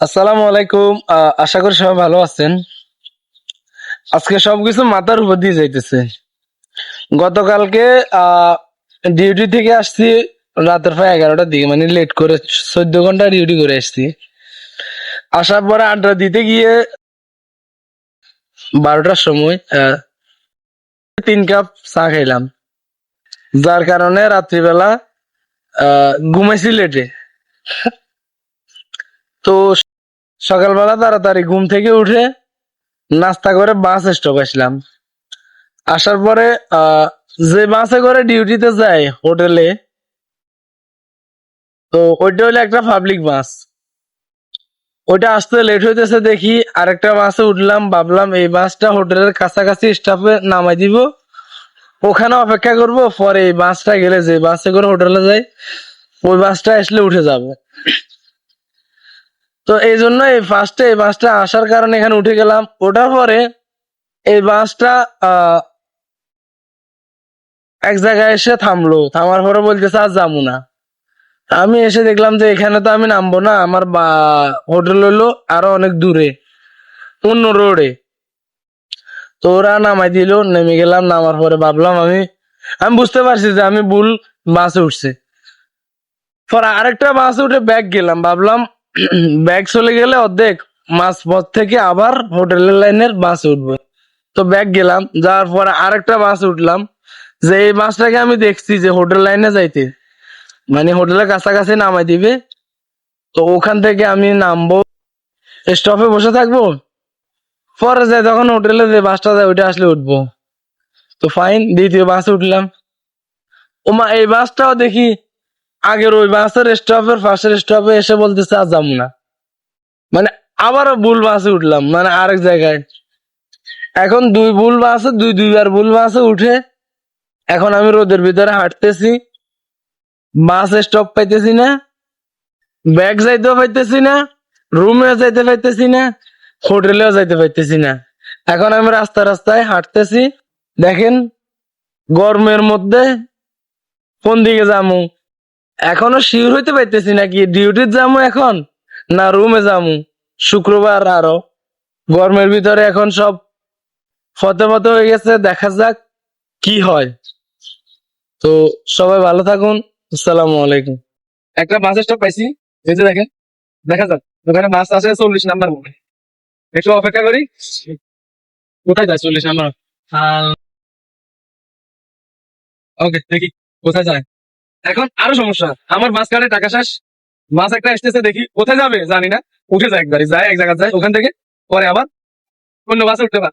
আসসালামু আলাইকুম আশা করি সবাই ভালো আছেন। আজকে সবকিছু মাথার উপর দিয়ে যাইতেছে। গতকালকে ডিউটি থেকে আসছি রাতের প্রায় এগারোটার দিকে মানে লেট করে চোদ্দ ঘণ্টা ডিউটি করে আসছি। আসার পরে আড্ডা দিতে গিয়ে বারোটার সময় তিন কাপ চা খাইলাম। যার কারণে রাত্রিবেলা আহ, ঘুমাইছি লেটে। তো সকালবেলা তাড়াতাড়ি ঘুম থেকে উঠে নাস্তা করে বাস স্টপ আসলাম। আসার পরে যে বাসে করে ডিউটিতে যায় হোটেলে, তো ওইটা হলো একটা পাবলিক বাস। ওইটা আসতে লেট হইতেছে দেখি, আরেকটা বাসে উঠলাম, ভাবলাম এই বাসটা হোটেলের কাছাকাছি স্টাফে নামাই দিব। ওখানে অপেক্ষা করব, পরে এই বাসটা গেলে যে বাসে করে হোটেলে যাই, ওই বাসটা আসলে উঠে যাবে। তো এই জন্য এই ফার্স্টে এই বাসটা আসার কারণে এখানে উঠে গেলাম। ওঠার পরে এই বাসটা এক জায়গায় এসে থামলো। থামার পরে বলতেছে, আর যাব না। আমি এসে দেখলাম যে এখানে তো আমি নামবো না, আমার বা, হোটেল হলো আরও অনেক দূরে অন্য রোডে। তো ওরা নামাই দিল, নেমে গেলাম, নামার পরে ভাবলাম আমি আমি বুঝতে পারছি যে আমি ভুল বাসে উঠছে। পরে আরেকটা বাসে উঠে ব্যাগ গেলাম, ভাবলাম ব্যাগ চলে গেলে অর্ধেক মাঝ পথ থেকে আবার হোটেলের লাইনের বাস উঠবে। তো ব্যাগ গেলাম, যাওয়ার পরে আরেকটা বাস উঠলাম, যে এই বাসটাকে আমি দেখছি যে হোটেল লাইনে যাইতে। মানে হোটেলের কাছাকাছি নামাই দিবে। তো ওখান থেকে আমি নামবো। স্টপে বসে থাকব। পরে যাই, তখন হোটেলে যে বাসটা যায়, ওইটা আসলে উঠবো। তো ফাইন দ্বিতীয় বাসে উঠলাম। ওমা, এই বাসটাও দেখি আগের ওই বাসের স্টপের ফার্স্টের স্টপে এসে বলতেছে, আর যাব না। মানে আবারও ভুল বাসে উঠলাম মানে আরেক জায়গায়। এখন দুই ভুল বাসে, দুই দুইবার ভুল বাসে উঠে এখন আমি রোদের ভিতরে হাঁটতেছি। বাস স্টপ পাইতেছি না, ব্যাগ যাইতেও পাইতেছি না রুমে যাইতে পাইতেছি না হোটেলেও যাইতে পাইতেছি না। এখন আমি রাস্তা রাস্তায় হাঁটতেছি। দেখেন, গরমের মধ্যে কোন দিকে যামু এখনও শিওর হইতে পাইতেছি না কি ডিউটির যামু এখন না রুমে যামু? শুক্রবার আরও। গরমের ভিতরে এখন সব ফতে ফতে হয়ে গেছে, দেখা যাক কি হয়। তো সবাই ভালো থাকুন, আসসালামু আলাইকুম। একটা বাস স্টপ পাইছি, এই যে দেখেন, দেখা যাক। ওখানে মাছ আছে চল্লিশ নাম্বার মনে একটু অপেক্ষা করি। কোথায় যায় চল্লিশ নাম্বার? ওকে দেখি, কোথায় যায়? এখন আরও সমস্যা। আমার বাস কাটে, টাকা শেষ। মাছ একটা আসতেছে দেখি কোথায় যাবে? জানি না। উঠে যায় একবারে, যায় এক জায়গায়, যায় ওখান থেকে, পরে আবার অন্য বাসে উঠতে পার।